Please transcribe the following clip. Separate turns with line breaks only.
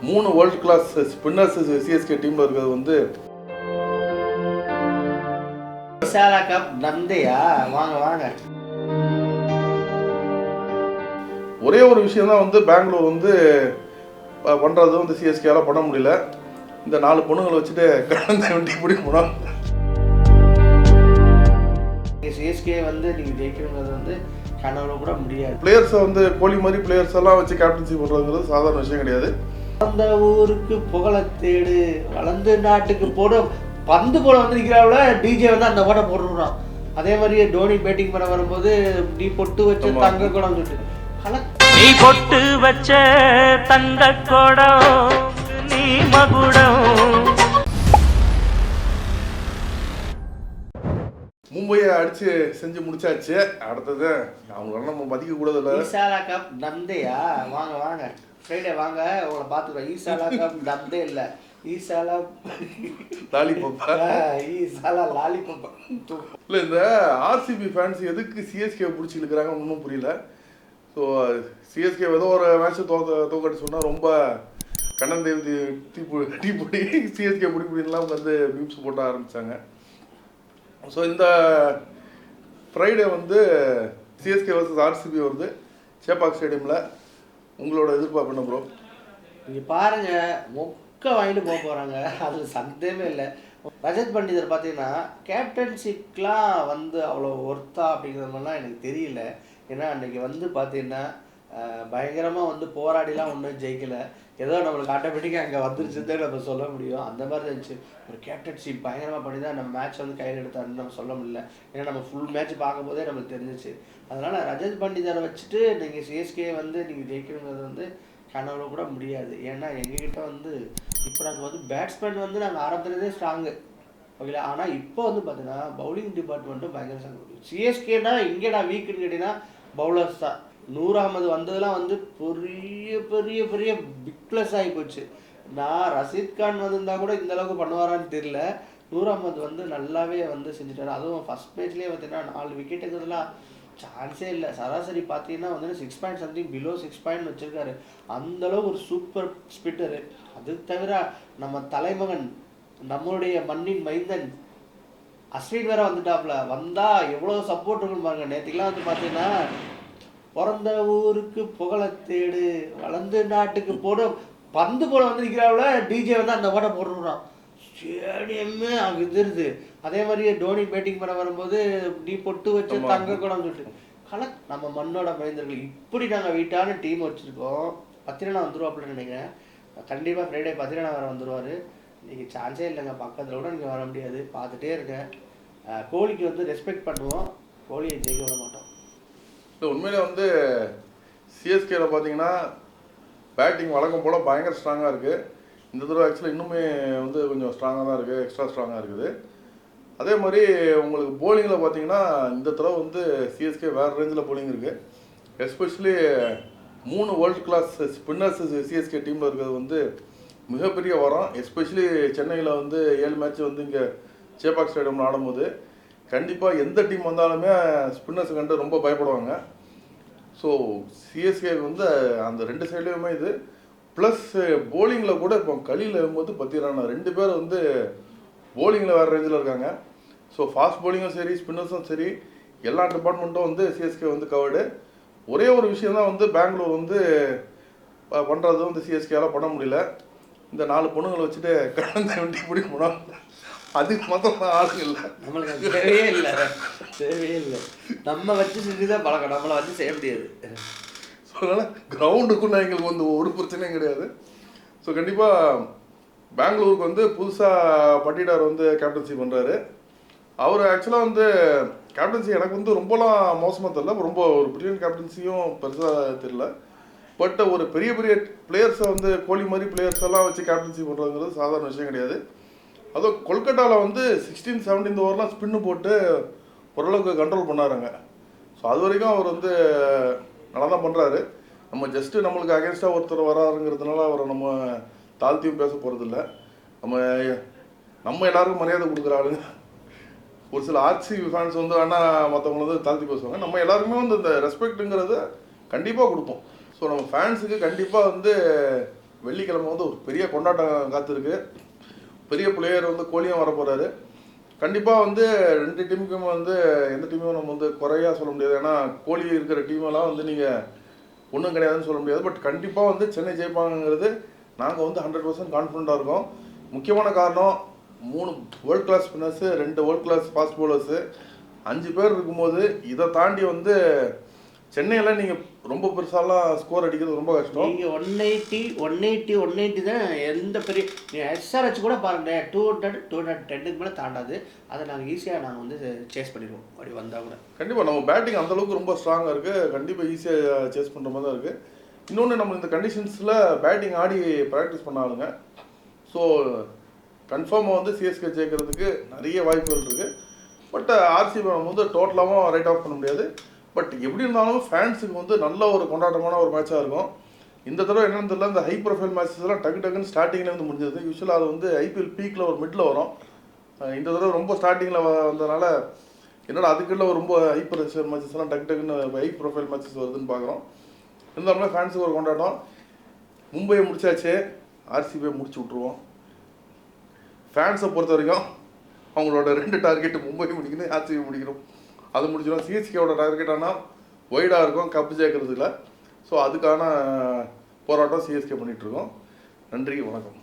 மூணு world class spinners CSK டீமில் இருக்கிறது வந்து
விசாலா கப் நந்தையா வாங்க வாங்க.
ஒரே ஒரு விஷயம் தான் வந்து பெங்களூர் வந்து ப- பண்றது வந்து சிஎஸ்கேல பண்ண முடியல. இந்த நாலு பொண்ணுங்களை வச்சுட்டு கடந்த வண்டி பிடி போனோம்.
சிஎஸ்கே வந்து நீங்கள் ஜெயிக்கணுங்கிறது வந்து கனவுல கூட முடியாது.
பிளேயர்ஸை வந்து கோலி மாதிரி பிளேயர்ஸ் எல்லாம் வச்சு கேப்டன்சி பண்ணுறதுங்கிறது சாதாரண விஷயம் கிடையாது.
அந்த ஊருக்கு புகழ தேடு. வளர்ந்து நாட்டுக்கு போட பந்து போல வந்து நிற்கிறாவில் டிஜே வந்து அந்த ஓட்ட போட்டுருறான் அதே மாதிரி டோனி பேட்டிங் பண்ண வரும்போது நீ பொட்டு வச்சு. தங்க குடம் சொல்லிட்டு.
நீ பொட்டு வச்ச தங்க கொடம் நீ மகுடம்.
மும்பையை அடிச்சு செஞ்சு முடிச்சாச்சு. அடுத்தது அவங்களெல்லாம் நம்ம மதிக்க கூடாதுல்ல
ஈசாலா கப் நந்தையா வாங்க வாங்க. ஃப்ரைடே வாங்க உங்களை பார்த்துக்கிறோம். ஈசாலா கப் நந்தே இல்லை. ஈசாலா
லாலிபப்பா
ஈசாலா லாலிபப்
இல்லை இந்த ஆர்சிபி ஃபேன்ஸ் எதுக்கு சிஎஸ்கே பிடிச்சி இழுக்கிறாங்க ஒன்றும் புரியல. ஸோ சிஎஸ்கே ஏதோ ஒரு மேட்ச் தோக்க தோக்கடி சொன்னால் ரொம்ப கண்ணந்தேவி தீ தீ பு- டீ பொடி சிஎஸ்கே பிடி பிடிலாம் வந்து மீம்ஸ் போட்ட ஆரம்பித்தாங்க ஸோ இந்த ஃப்ரைடே வந்து சிஎஸ்கே வர்சஸ் ஆர்சிபி வருது. சேப்பாக் ஸ்டேடியமில் உங்களோட எதிர்பார்ப்பு என்ன ப்ரோ
நீங்கள் பாருங்கள் மொக்க வாங்கிட்டு போக போகிறாங்க அதில் சந்தேகமே இல்லை. ரஜத் பண்டிதர் பார்த்தீங்கன்னா கேப்டன்ஷிப்லாம் வந்து அவ்வளோ ஒர்த்தா அப்படிங்கிற மாதிரிலாம் எனக்கு தெரியல. ஏன்னா அன்றைக்கி வந்து பார்த்தீங்கன்னா பயங்கரமாக வந்து போராடிலாம் ஒன்றும் ஜெயிக்கல. ஏதோ நம்மளுக்கு ஆட்டோமேட்டிக்காக அங்கே வந்துருச்சுன்னு நம்ம சொல்ல முடியும். அந்த மாதிரி இருந்துச்சு. ஒரு கேப்டன்ஷிப் பயங்கரமாக பண்ணி தான் நம்ம மேட்ச் வந்து கையில் எடுத்தாருன்னு நம்ம சொல்ல முடியல. ஏன்னா நம்ம ஃபுல் மேட்ச் பார்க்கும்போதே நமக்கு தெரிஞ்சிச்சு. அதனால் ரஜத் பண்டிதரை வச்சுட்டு நீங்கள் சிஎஸ்கே வந்து நீங்கள் ஜெயிக்கணுங்கிறது வந்து கனவுல கூட முடியாது. ஏன்னா எங்ககிட்ட வந்து இப்போ நாங்கள் வந்து பேட்ஸ்மேன் வந்து நாங்கள் ஆரம்பத்துலேருந்தே ஸ்ட்ராங்கு ஓகேங்களா? ஆனால் இப்போ வந்து பார்த்தீங்கன்னா பவுலிங் டிபார்ட்மெண்ட்டும் பயங்கர ஸ்ட்ராங் சிஎஸ்கேனா இங்கேடா வீக்குன்னு கேட்டிங்கன்னா பவுலர்ஸ் தான். நூறாமது வந்ததெல்லாம் வந்து பெரிய பெரிய பெரிய பிக்லெஸ் ஆகி போச்சு. நான் ரஷீத் கான் வந்திருந்தா கூட இந்த அளவுக்கு பண்ணுவாரான்னு தெரியல. நூறாமது வந்து நல்லாவே வந்து செஞ்சுட்டாரு. அதுவும் ஃபர்ஸ்ட் மேட்ச்லேயே பார்த்தீங்கன்னா நாலு விக்கெட்டுங்கிறதுலாம் சான்ஸே இல்லை. சராசரி பார்த்தீங்கன்னா வந்து six point something below six point வச்சிருக்காரு. அந்த அளவுக்கு ஒரு சூப்பர் ஸ்பிட்டரு அது தவிர நம்ம தலைமகன் நம்மளுடைய மண்ணின் மைந்தன் அஸ்வின் வேற வந்துட்டாப்ல. வந்தா எவ்வளவு சப்போர்ட் இருக்குன்னு பாருங்க. நேற்றுக்கெல்லாம் வந்து பார்த்தீங்கன்னா பிறந்த ஊருக்கு புகழ தேடு. வளர்ந்து நாட்டுக்கு போட பந்து போல வந்து நிற்கிறாவில் டிஜே வந்து அந்த ஓட்ட போட்டுருறான் ஸ்டேடியமே அங்கே எதிருது அதே மாதிரி டோனி பேட்டிங் பண்ண வரும்போது நீ பொட்டு வச்சு. தங்க குடம் சொல்லிட்டு. கலக் நம்ம மண்ணோட மைந்தர்கள் இப்படி நாங்கள் வீட்டான டீம் வச்சுருக்கோம். பத்திரனா வந்துருவாப்புலன்னு நினைக்கிறேன். கண்டிப்பாக ஃப்ரைடே பத்திரனா வேறு வந்துருவார். நீங்கள் சான்ஸே இல்லைங்க. பக்கத்தில் கூட நீங்கள் வர முடியாது. பார்த்துட்டே இருங்க அஹ் கோலிக்கு வந்து ரெஸ்பெக்ட் பண்ணுவோம். கோலியை ஜெயிக்க விட மாட்டோம்.
இல்லை உண்மையிலே வந்து சிஎஸ்கேல பார்த்தீங்கன்னா பேட்டிங் வழக்கம் போல் பயங்கர ஸ்ட்ராங்காக இருக்குது இந்த தடவை ஆக்சுவலாக இன்னுமே வந்து கொஞ்சம் ஸ்ட்ராங்காக தான் இருக்குது எக்ஸ்ட்ரா ஸ்ட்ராங்காக இருக்குது. அதே மாதிரி உங்களுக்கு போலிங்கில் பார்த்தீங்கன்னா இந்த தடவை வந்து சிஎஸ்கே வேறு ரேஞ்சில் போலிங் இருக்குது எஸ்பெஷலி மூணு வேர்ல்டு கிளாஸ் ஸ்பின்னர்ஸ் சிஎஸ்கே டீமில் இருக்கிறது வந்து மிகப்பெரிய வரம். எஸ்பெஷலி சென்னையில் வந்து ஏழு மேட்ச் வந்து இங்கே சேப்பாக் ஸ்டேடியமில் ஆடும்போது கண்டிப்பாக எந்த டீம் வந்தாலுமே ஸ்பின்னர்ஸ் கண்டு ரொம்ப பயப்படுவாங்க. ஸோ சிஎஸ்கே வந்து அந்த ரெண்டு சைட்லேயுமே இது. ப்ளஸ் போலிங்கில் கூட இப்போ கலியில் இருக்கும்போது பார்த்தீங்கன்னா ரெண்டு பேர் வந்து போலிங்கில் வேறு ரேஞ்சில் இருக்காங்க. ஸோ ஃபாஸ்ட் போலிங்கும் சரி ஸ்பின்னர்ஸும் சரி எல்லா டிபார்ட்மெண்ட்டும் வந்து சிஎஸ்கே வந்து கவர்டு ஒரே ஒரு விஷயம் தான் வந்து பெங்களூர் வந்து பண்ணுறது வந்து சிஎஸ்கேலாம் பண்ண முடியல. இந்த நாலு பொண்ணுங்களை வச்சுட்டு கடந்த வண்டி பிடி அதுக்கு மொத்தம் ஆளுங்க இல்லை.
நம்மளுக்கு தேவையே இல்லை. தேவையே இல்லை. நம்ம வச்சு செஞ்சு தான் பழக்கம். நம்மளை வச்சு செய்ய முடியாது.
ஸோ அதனால் கிரவுண்டுக்குள்ள எங்களுக்கு வந்து ஒரு பிரச்சனையும் கிடையாது. ஸோ கண்டிப்பாக பெங்களூருக்கு வந்து புதுசாக பட்டிடார் வந்து கேப்டன்சி பண்ணுறாரு அவர் ஆக்சுவலாக வந்து கேப்டன்சி எனக்கு வந்து ரொம்பலாம் மோசமாக தெரியல. ரொம்ப ஒரு பிரில்லியன் கேப்டன்சியும் பெருசாக தெரியல. பட் ஒரு பெரிய பெரிய பிளேயர்ஸை வந்து கோலி மாதிரி பிளேயர்ஸ் எல்லாம் வச்சு கேப்டன்சி பண்ணுறதுங்கிறது சாதாரண விஷயம் கிடையாது. அதுவும் கொல்கட்டாவில் வந்து சிக்ஸ்டீன் செவன்டீன் ஓவர்லாம் ஸ்பின்னு போட்டு ஓரளவுக்கு கண்ட்ரோல் பண்ணாருங்க. ஸோ அது வரைக்கும் அவர் வந்து நல்லா தான் பண்ணுறாரு நம்ம ஜஸ்ட்டு நம்மளுக்கு அகேன்ஸ்டாக ஒருத்தர் வராருங்கிறதுனால அவரை நம்ம தாழ்த்தியும் பேச போகிறதில்ல நம்ம நம்ம எல்லாருக்கும் மரியாதை கொடுக்குற ஆளுங்க. ஒரு சில ஆர்சி ஃபேன்ஸ் வந்து வேணால் மற்றவங்கள வந்து தாழ்த்தி பேசுவாங்க. நம்ம எல்லாருக்குமே வந்து இந்த ரெஸ்பெக்ட்டுங்கிறத கண்டிப்பாக கொடுப்போம். ஸோ நம்ம ஃபேன்ஸுக்கு கண்டிப்பாக வந்து வெள்ளிக்கிழமை வந்து ஒரு பெரிய கொண்டாட்டம் காத்திருக்கு. பெரிய பிளேயர் வந்து கோலியும் வர போகிறாரு கண்டிப்பாக வந்து ரெண்டு டீமுக்கும் வந்து எந்த டீமும் நம்ம வந்து குறையா சொல்ல முடியாது. ஏன்னா கோலி இருக்கிற டீமெல்லாம் வந்து நீங்கள் ஒன்றும் கிடையாதுன்னு சொல்ல முடியாது. பட் கண்டிப்பாக வந்து சென்னை ஜெயிப்பாங்கிறது நாங்கள் வந்து ஹண்ட்ரட் பர்சன்ட் கான்ஃபிடண்ட்டாக இருக்கோம். முக்கியமான காரணம் மூணு வேர்ல்ட் கிளாஸ் ஸ்பின்னர்ஸு ரெண்டு வேர்ல்ட் கிளாஸ் ஃபாஸ்ட் பவுலர்ஸு அஞ்சு பேர் இருக்கும்போது இதை தாண்டி வந்து சென்னையில் நீங்கள் ரொம்ப பெருசாலாம் ஸ்கோர் அடிக்கிறது ரொம்ப கஷ்டம்.
நீங்கள் one eighty one eighty one eighty தான் எந்த பெரிய நீங்கள் எஸ்ஆர்ஹெச் கூட பாருங்களேன் டூ ஹண்ட்ரட் டூ ஹண்ட்ரட் டென்னுக்கு மேலே தாண்டாது. அதை நாங்கள் ஈஸியாக நாங்கள் வந்து சேஸ் பண்ணிடுவோம். அப்படி வந்தால் கூட.
கண்டிப்பாக நம்ம பேட்டிங் அந்த அளவுக்கு ரொம்ப ஸ்ட்ராங்காக இருக்குது கண்டிப்பாக ஈஸியாக சேஸ் பண்ணுற மாதிரி தான் இருக்குது இன்னொன்று நம்ம இந்த கண்டிஷன்ஸில் பேட்டிங் ஆடி ப்ராக்டிஸ் பண்ண ஆளுங்க. ஸோ கன்ஃபார்மாக வந்து சிஎஸ்கே ஜெயிக்கிறதுக்கு நிறைய வாய்ப்புகள் இருக்குது பட் ஆர்சிபி நம்ம வந்து டோட்டலாகவும் ரைட் ஆஃப் பண்ண முடியாது. பட் எப்படி இருந்தாலும் ஃபேன்ஸுக்கு வந்து நல்ல ஒரு கொண்டாட்டமான ஒரு மேட்சாக இருக்கும். இந்த தடவை என்னென்னு தெரியல இந்த ஹை ப்ரொஃபைல் மேட்சஸ் எல்லாம் டக்கு டக்குன்னு ஸ்டார்டிங்கில் வந்து முடிஞ்சது. யூஸ்வலாக அது வந்து ஐபிஎல் பீக்கில் ஒரு மிடில் வரும். இந்த தடவை ரொம்ப ஸ்டார்டிங்கில் வந்ததுனால என்னடா அதுக்குள்ள ரொம்ப ஹை ப்ரெஷர் மேட்சஸ் எல்லாம் டக்கு டக்குன்னு ஹை ப்ரொஃபைல் மேட்சஸ் வருதுன்னு பார்க்குறோம் இருந்தாலுமே ஃபேன்ஸுக்கு ஒரு கொண்டாட்டம். மும்பையை முடிச்சாச்சு. ஆர்சிபியை முடிச்சு விட்ருவோம் ஃபேன்ஸை பொறுத்த வரைக்கும் அவங்களோட ரெண்டு டார்கெட்டு மும்பை முடிக்கணும் ஆர்சிபி முடிக்கணும். அது முடிச்சிடும் சிஎஸ்கேவோட டார்கெட் ஆனால் ஒய்டாக இருக்கும். கப்பு ஜெயிக்கிறதுல ஸோ அதுக்கான போராட்டம் சிஎஸ்கே பண்ணிகிட்ருக்கோம் நன்றி வணக்கம்.